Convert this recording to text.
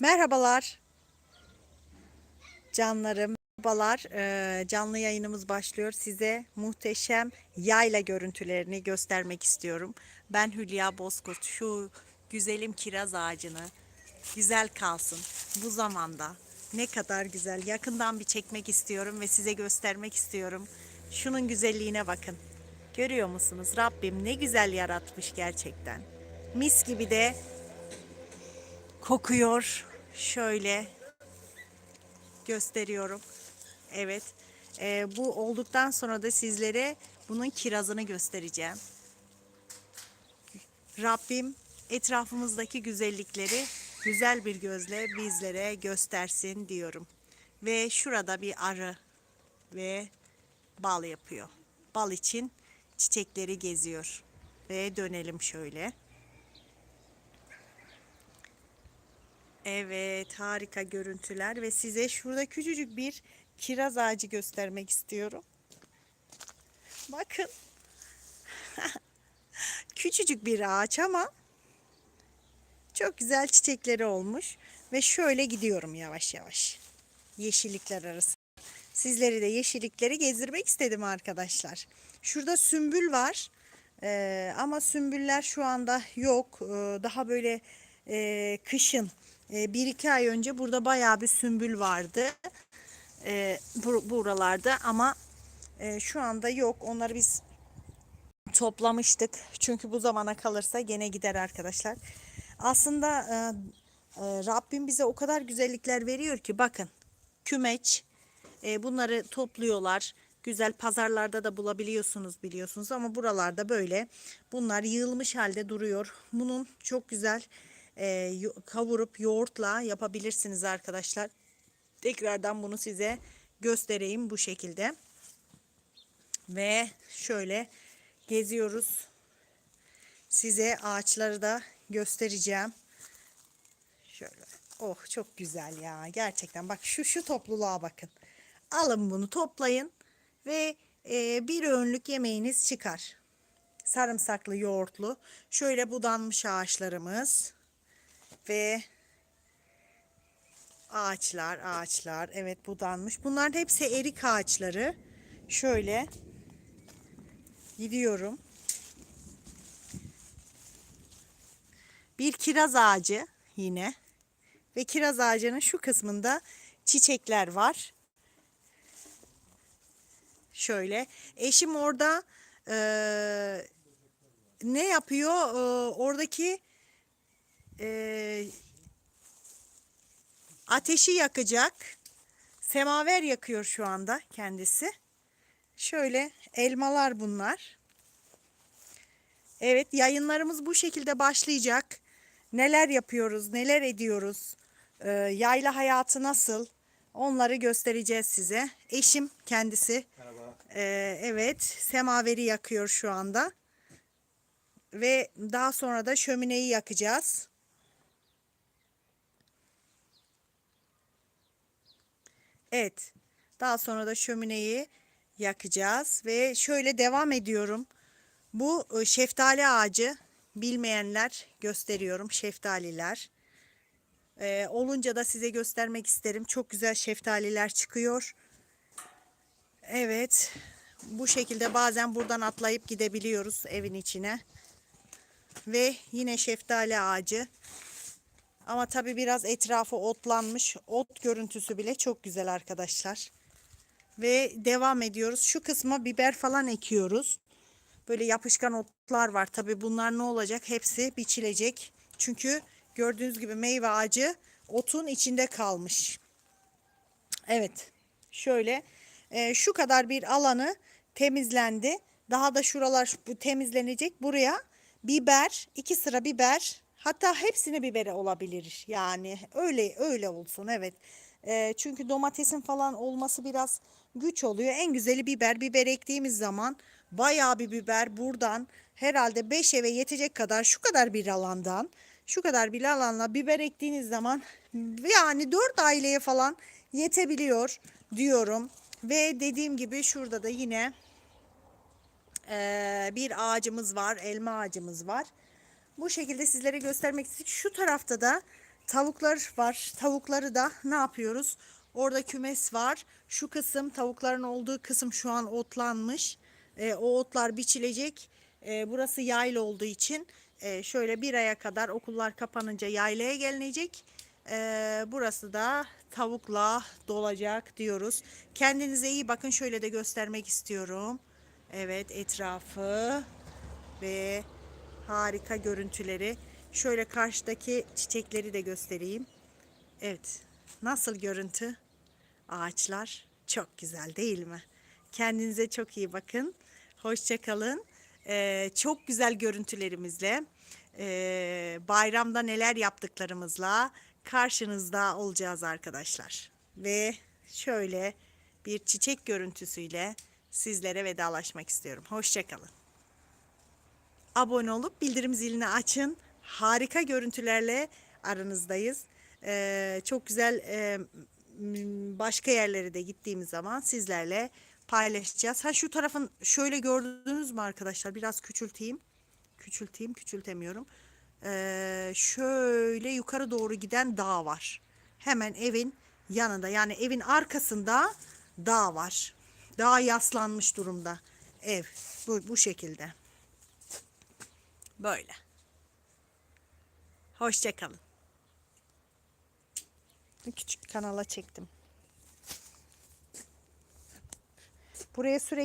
Merhabalar. Canlarım, merhabalar. Ee, canlı yayınımız başlıyor. Size muhteşem yayla görüntülerini göstermek istiyorum. Ben Hülya Bozkurt. Şu güzelim kiraz ağacını güzel kalsın bu zamanda. Ne kadar güzel. Yakından bir çekmek istiyorum ve size göstermek istiyorum. Şunun güzelliğine bakın. Görüyor musunuz? Rabbim ne güzel yaratmış gerçekten. Mis gibi de kokuyor. Şöyle gösteriyorum. Evet. Ee, bu olduktan sonra da sizlere bunun kirazını göstereceğim. Rabbim etrafımızdaki güzellikleri güzel bir gözle bizlere göstersin diyorum. Ve şurada bir arı ve bal yapıyor. Bal için çiçekleri geziyor. Ve dönelim şöyle. Evet, harika görüntüler ve size şurada küçücük bir kiraz ağacı göstermek istiyorum. Bakın. küçücük bir ağaç ama çok güzel çiçekleri olmuş ve şöyle gidiyorum yavaş yavaş. Yeşillikler arası. Sizleri de yeşillikleri gezdirmek istedim arkadaşlar. Şurada sümbül var. Ee, ama sümbüller şu anda yok. Ee, daha böyle e, kışın bir iki ay önce burada bayağı bir sümbül vardı. E, bu, buralarda ama e, şu anda yok. Onları biz toplamıştık. Çünkü bu zamana kalırsa gene gider arkadaşlar. Aslında e, e, Rabbim bize o kadar güzellikler veriyor ki bakın kümeç e, bunları topluyorlar. Güzel pazarlarda da bulabiliyorsunuz biliyorsunuz ama buralarda böyle bunlar yığılmış halde duruyor. Bunun çok güzel e, kavurup yoğurtla yapabilirsiniz arkadaşlar. Tekrardan bunu size göstereyim bu şekilde. Ve şöyle geziyoruz. Size ağaçları da göstereceğim. Şöyle. Oh çok güzel ya. Gerçekten bak şu şu topluluğa bakın. Alın bunu toplayın ve e, bir öğünlük yemeğiniz çıkar. Sarımsaklı yoğurtlu. Şöyle budanmış ağaçlarımız ve ağaçlar ağaçlar evet budanmış. Bunların hepsi erik ağaçları. Şöyle gidiyorum. Bir kiraz ağacı yine ve kiraz ağacının şu kısmında çiçekler var. Şöyle eşim orada eee, ne yapıyor? Eee, oradaki eee, ateşi yakacak. Semaver yakıyor şu anda kendisi. Şöyle elmalar bunlar. Evet yayınlarımız bu şekilde başlayacak. Neler yapıyoruz, neler ediyoruz, ee, yayla hayatı nasıl onları göstereceğiz size. Eşim kendisi Merhaba. ee, evet semaveri yakıyor şu anda. Ve daha sonra da şömineyi yakacağız. Evet. Daha sonra da şömineyi yakacağız ve şöyle devam ediyorum. Bu e, şeftali ağacı bilmeyenler gösteriyorum şeftaliler. Ee, olunca da size göstermek isterim. Çok güzel şeftaliler çıkıyor. Evet. Bu şekilde bazen buradan atlayıp gidebiliyoruz evin içine. Ve yine şeftali ağacı. Ama tabii biraz etrafı otlanmış. Ot görüntüsü bile çok güzel arkadaşlar. Ve devam ediyoruz. Şu kısma biber falan ekiyoruz. Böyle yapışkan otlar var. Tabii bunlar ne olacak? Hepsi biçilecek. Çünkü gördüğünüz gibi meyve ağacı otun içinde kalmış. Evet. Şöyle e, şu kadar bir alanı temizlendi. Daha da şuralar temizlenecek. Buraya biber, iki sıra biber, hatta hepsini biberi olabilir. Yani öyle öyle olsun. Evet. E, çünkü domatesin falan olması biraz güç oluyor. En güzeli biber. Biber ektiğimiz zaman bayağı bir biber buradan herhalde 5 eve yetecek kadar şu kadar bir alandan şu kadar bir alanla biber ektiğiniz zaman yani 4 aileye falan yetebiliyor diyorum. Ve dediğim gibi şurada da yine eee, bir ağacımız var. Elma ağacımız var. Bu şekilde sizlere göstermek istedik. Şu tarafta da tavuklar var. Tavukları da ne yapıyoruz? Orada kümes var. Şu kısım tavukların olduğu kısım şu an otlanmış. E, o otlar biçilecek. E, burası yayla olduğu için e, şöyle bir aya kadar okullar kapanınca yaylaya gelinecek. E, burası da tavukla dolacak diyoruz. Kendinize iyi bakın. Şöyle de göstermek istiyorum. Evet etrafı ve harika görüntüleri. Şöyle karşıdaki çiçekleri de göstereyim. Evet. Nasıl görüntü? Ağaçlar çok güzel değil mi? Kendinize çok iyi bakın. Hoşça kalın. Ee, çok güzel görüntülerimizle, ee, bayramda neler yaptıklarımızla karşınızda olacağız arkadaşlar. Ve şöyle bir çiçek görüntüsüyle sizlere vedalaşmak istiyorum. Hoşça kalın abone olup bildirim zilini açın. Harika görüntülerle aranızdayız. Ee, çok güzel e, başka yerlere de gittiğimiz zaman sizlerle paylaşacağız. Ha şu tarafın şöyle gördünüz mü arkadaşlar? Biraz küçülteyim. Küçülteyim, küçültemiyorum. Ee, şöyle yukarı doğru giden dağ var. Hemen evin yanında yani evin arkasında dağ var. Dağ yaslanmış durumda. Ev bu, bu şekilde. Böyle. Hoşçakalın. Küçük kanala çektim. Buraya sürekli